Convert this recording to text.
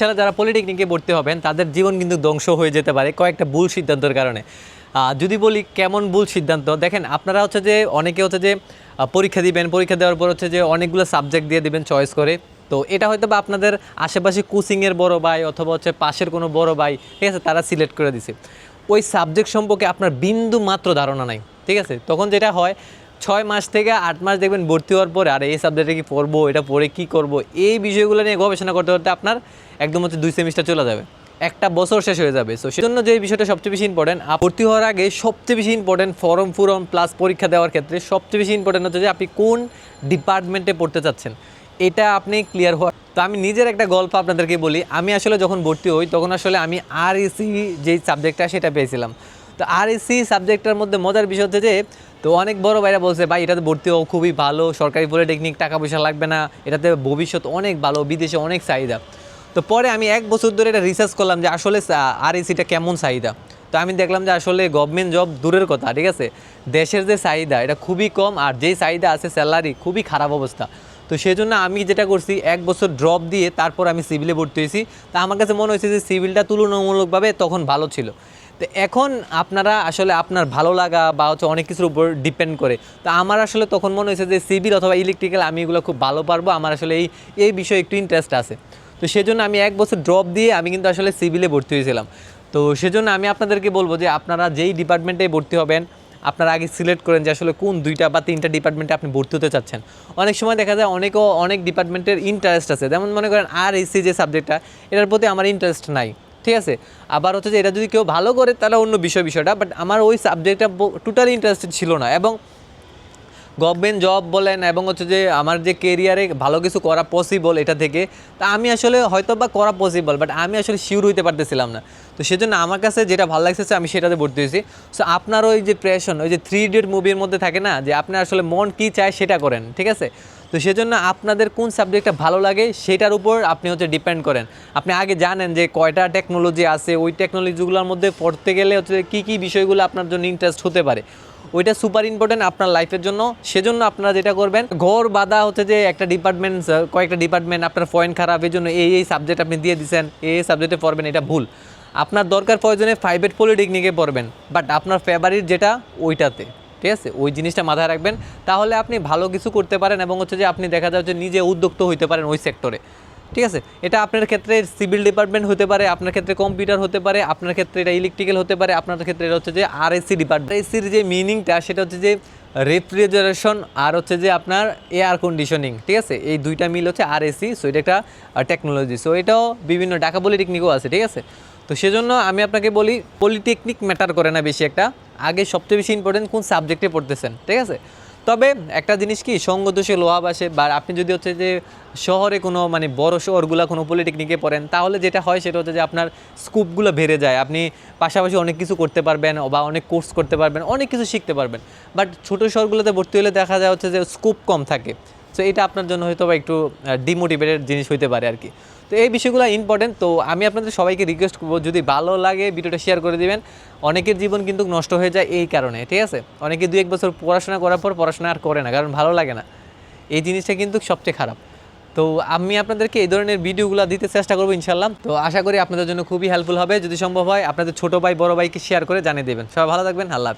সালে যারা পলিটেকনিকে ভর্তি হবেন, তাদের জীবন কিন্তু ধ্বংস হয়ে যেতে পারে কয়েকটা ভুল সিদ্ধান্তের কারণে। যদি বলি কেমন ভুল সিদ্ধান্ত, দেখেন আপনারা হচ্ছে যে, অনেকে হচ্ছে যে পরীক্ষা দিবেন, পরীক্ষা দেওয়ার পর হচ্ছে যে, অনেকগুলো সাবজেক্ট দিয়ে দিবেন চয়েস করে। তো এটা হয়তো বা আপনাদের আশেপাশে কোচিংয়ের বড় ভাই অথবা হচ্ছে পাশের কোনো বড় ভাই, ঠিক আছে, তারা সিলেক্ট করে দিছে। ওই সাবজেক্ট সম্পর্কে আপনার বিন্দু মাত্র ধারণা নাই, ঠিক আছে? তখন যেটা হয় ছয় মাস থেকে আট মাস দেখবেন ভর্তি হওয়ার পরে, আর এই সাবজেক্টে কি পড়ব? এটা পড়ে কি করব? এই বিষয়গুলো নিয়ে গবেষণা করতে করতে আপনার একদম হচ্ছে দুই সেমিস্টার চলে যাবে। একটা বছর শেষ হয়ে যাবে। সো সেজন্য যে বিষয়টা সবচেয়ে বেশি ইম্পর্টেন্ট আর ভর্তি হওয়ার আগে সবচেয়ে বেশি ইম্পর্টেন্ট ফর্ম ফুরম প্লাস পরীক্ষা দেওয়ার ক্ষেত্রে সবচেয়ে বেশি ইম্পর্টেন্ট হচ্ছে যে আপনি কোন ডিপার্টমেন্টে পড়তে চাচ্ছেন। এটা আপনি ক্লিয়ার হওয়ার তো আমি নিজের একটা গল্প আপনাদেরকে বলি। আমি আসলে যখন ভর্তি হই, তখন আসলে আমি আর ইসি যেই সাবজেক্টটা সেটা পেয়েছিলাম। তো আর এসি সাবজেক্টটার মধ্যে মজার বিষয় হচ্ছে যে, তো অনেক বড় ভাইরা বলছে, ভাই, এটাতে ভর্তি হও, খুবই ভালো, সরকারি পলিটেকনিক টাকা পয়সা লাগবে না, এটাতে ভবিষ্যৎ অনেক ভালো, বিদেশে অনেক চাহিদা। তো পরে আমি এক বছর ধরে এটা রিসার্চ করলাম যে, আসলে আর এসিটা কেমন চাহিদা? তো আমি দেখলাম যে, আসলে গভর্নমেন্ট জব দূরের কথা, ঠিক আছে? দেশের যে চাহিদা, এটা খুবই কম, আর যেই চাহিদা আছে স্যালারি খুবই খারাপ অবস্থা। তো সেই জন্য আমি যেটা করছি, এক বছর ড্রপ দিয়ে তারপর আমি সিভিলে ভর্তি হয়েছি। তা আমার কাছে মনে হয়েছে যে সিভিলটা তুলনামূলকভাবে তখন ভালো ছিল। তো এখন আপনারা আসলে আপনার ভালো লাগা বা হচ্ছে অনেক কিছুর উপর ডিপেন্ড করে। তো আমার আসলে তখন মনে হয়েছে যে সিভিল অথবা ইলেকট্রিক্যাল আমি এগুলো খুব ভালো পারব, আমার আসলে এই এই বিষয়ে একটু ইন্টারেস্ট আছে। তো সেজন্য আমি এক বছর ড্রপ দিয়ে আমি কিন্তু আসলে সিভিলে ভর্তি হয়েছিলাম। তো সেজন্য আমি আপনাদেরকে বলব যে আপনারা যেই ডিপার্টমেন্টে ভর্তি হবেন, আপনারা আগে সিলেক্ট করেন যে আসলে কোন দুইটা বা তিনটা ডিপার্টমেন্টে আপনি ভর্তি হতে চাচ্ছেন। অনেক সময় দেখা যায় অনেকও, অনেক ডিপার্টমেন্টের ইন্টারেস্ট আছে। যেমন মনে করেন আর এসি যে সাবজেক্টটা এটার প্রতি আমার ইন্টারেস্ট নাই। ঠিক আছে? আবার হচ্ছে যে এটা যদি কেউ ভালো করে তাহলে অন্য বিষয়, বিষয়টা বাট আমার ওই সাবজেক্টটা টোটালি ইন্টারেস্টেড ছিল না। এবং গভর্নমেন্ট জব বলেন এবং হচ্ছে যে আমার যে কেরিয়ারে ভালো কিছু করা পসিবল এটা থেকে, তা আমি আসলে হয়তো বা করা পসিবল বাট আমি আসলে শিওর হইতে পারতেছিলাম না। তো সেজন্য আমার কাছে যেটা ভালো লাগতেছে আমি সেটাতে ভর্তি হয়েছি। সো আপনার ওই যে প্রেশন ওই যে থ্রি ইডিয়ট মুভির মধ্যে থাকে না, যে আপনি আসলে মন কী চায় সেটা করেন, ঠিক আছে? তো সেজন্য আপনাদের কোন সাবজেক্টটা ভালো লাগে সেটার উপর আপনি হচ্ছে ডিপেন্ড করেন। আপনি আগে জানেন যে কয়টা টেকনোলজি আছে, ওই টেকনোলজিগুলোর মধ্যে পড়তে গেলে হচ্ছে কী কী বিষয়গুলো আপনার জন্য ইন্টারেস্ট হতে পারে। ওইটা সুপার ইম্পর্টেন্ট আপনার লাইফের জন্য। সেজন্য আপনারা যেটা করবেন, ঘর বাঁধা হচ্ছে যে একটা ডিপার্টমেন্ট কয়েকটা ডিপার্টমেন্ট আপনার পয়েন্ট খারাপ, এই জন্য এই এই সাবজেক্ট আপনি দিয়ে দিচ্ছেন এই এই সাবজেক্টে পড়বেন, এটা ভুল। আপনার দরকার প্রয়োজনে প্রাইভেট পলিটেকনিকে পড়বেন বাট আপনার ফেভারিট যেটা, ওইটাতে, ঠিক আছে? ওই জিনিসটা মাথায় রাখবেন। তাহলে আপনি ভালো কিছু করতে পারেন এবং হচ্ছে যে আপনি দেখা যাচ্ছে নিজে উদ্যোক্ত হইতে পারেন ওই সেক্টরে ঠিক আছে? এটা আপনার ক্ষেত্রে সিভিল ডিপার্টমেন্ট হতে পারে, আপনার ক্ষেত্রে কম্পিউটার হতে পারে, আপনার ক্ষেত্রে এটা ইলেকট্রিক্যাল হতে পারে, আপনার ক্ষেত্রে এটা হচ্ছে যে আর এসি ডিপার্টমেন্ট। এসির যে মিনিংটা সেটা হচ্ছে যে রেফ্রিজারেশন আর হচ্ছে যে আপনার এয়ার কন্ডিশনিং ঠিক আছে? এই দুইটা মিল হচ্ছে আর এসি সো এটা একটা টেকনোলজি সো এটাও বিভিন্ন ঢাকা পলিটেকনিকও আছে, ঠিক আছে? তো সেজন্য আমি আপনাকে বলি পলিটেকনিক ম্যাটার করে না বেশি একটা। আগে সবচেয়ে বেশি ইম্পর্টেন্ট কোন সাবজেক্টে পড়তেছেন, ঠিক আছে? তবে একটা জিনিস কি, সঙ্গদোষে লোহাব আসে বা আপনি যদি হচ্ছে যে শহরে কোনো মানে বড় শহরগুলো কোনো পলিটেকনিকে পড়েন, তাহলে যেটা হয় সেটা হচ্ছে যে আপনার স্কোপগুলো বেড়ে যায়। আপনি পাশাপাশি অনেক কিছু করতে পারবেন বা অনেক কোর্স করতে পারবেন, অনেক কিছু শিখতে পারবেন। বাট ছোটো শহরগুলোতে ভর্তি হলে দেখা যায় হচ্ছে যে স্কোপ কম থাকে। সো এটা আপনার জন্য হয়তো বা একটু ডিমোটিভেটেড জিনিস হইতে পারে আর কি। তো এই বিষয়গুলো ইম্পর্টেন্ট তো আমি আপনাদের সবাইকে রিকোয়েস্ট করব, যদি ভালো লাগে ভিডিওটা শেয়ার করে দিবেন। অনেকের জীবন কিন্তু নষ্ট হয়ে যায় এই কারণে, ঠিক আছে? অনেকে দু এক বছর পড়াশোনা করার পর পড়াশোনা আর করে না, কারণ ভালো লাগে না। এই জিনিসটা কিন্তু সবচেয়ে খারাপ। তো আমি আপনাদেরকে এই ধরনের ভিডিওগুলো দিতে চেষ্টা করব ইনশাল্লাহ তো আশা করি আপনাদের জন্য খুবই হেল্পফুল হবে। যদি সম্ভব হয়, আপনাদের ছোটো ভাই, বড় ভাইকে শেয়ার করে জানিয়ে দেবেন। সবাই ভালো থাকবেন। আল্লাহ।